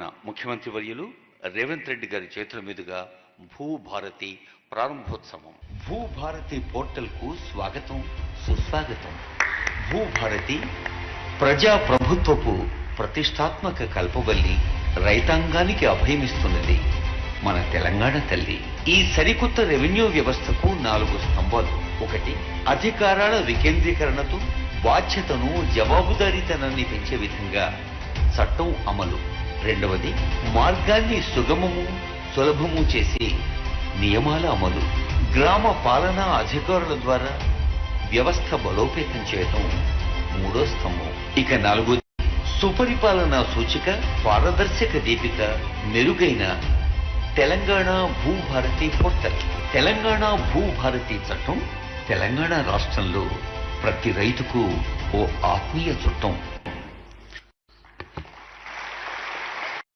మన ముఖ్యమంత్రి వర్యులు రేవంత్ రెడ్డి గారి చేతుల మీదుగా భూభారతి ప్రారంభోత్సవం. భూభారతి పోర్టల్కు స్వాగతం సుస్వాగతం. భూభారతి ప్రజా ప్రభుత్వపు ప్రతిష్టాత్మక కల్పవల్లి రైతాంగానికి అభయమిస్తున్నది మన తెలంగాణ తల్లి. ఈ సరికొత్త రెవెన్యూ వ్యవస్థకు నాలుగు స్తంభాలు. ఒకటి అధికారాల వికేంద్రీకరణతో బాధ్యతను జవాబుదారీతనాన్ని పెంచే విధంగా చట్టం అమలు. రెండవది మార్గాన్ని సుగమము సులభము చేసి నియమాల అమలు. గ్రామ పాలనా అధికారుల ద్వారా వ్యవస్థ బలోపేతం చేయటం మూడో స్తంభం. ఇక నాలుగోది సుపరిపాలన సూచిక పారదర్శక దీపిక మెరుగైన తెలంగాణ భూభారతి పోర్టల్. తెలంగాణ భూభారతి చట్టం తెలంగాణ రాష్ట్రంలో ప్రతి రైతుకు ఓ ఆత్మీయ చుట్టం.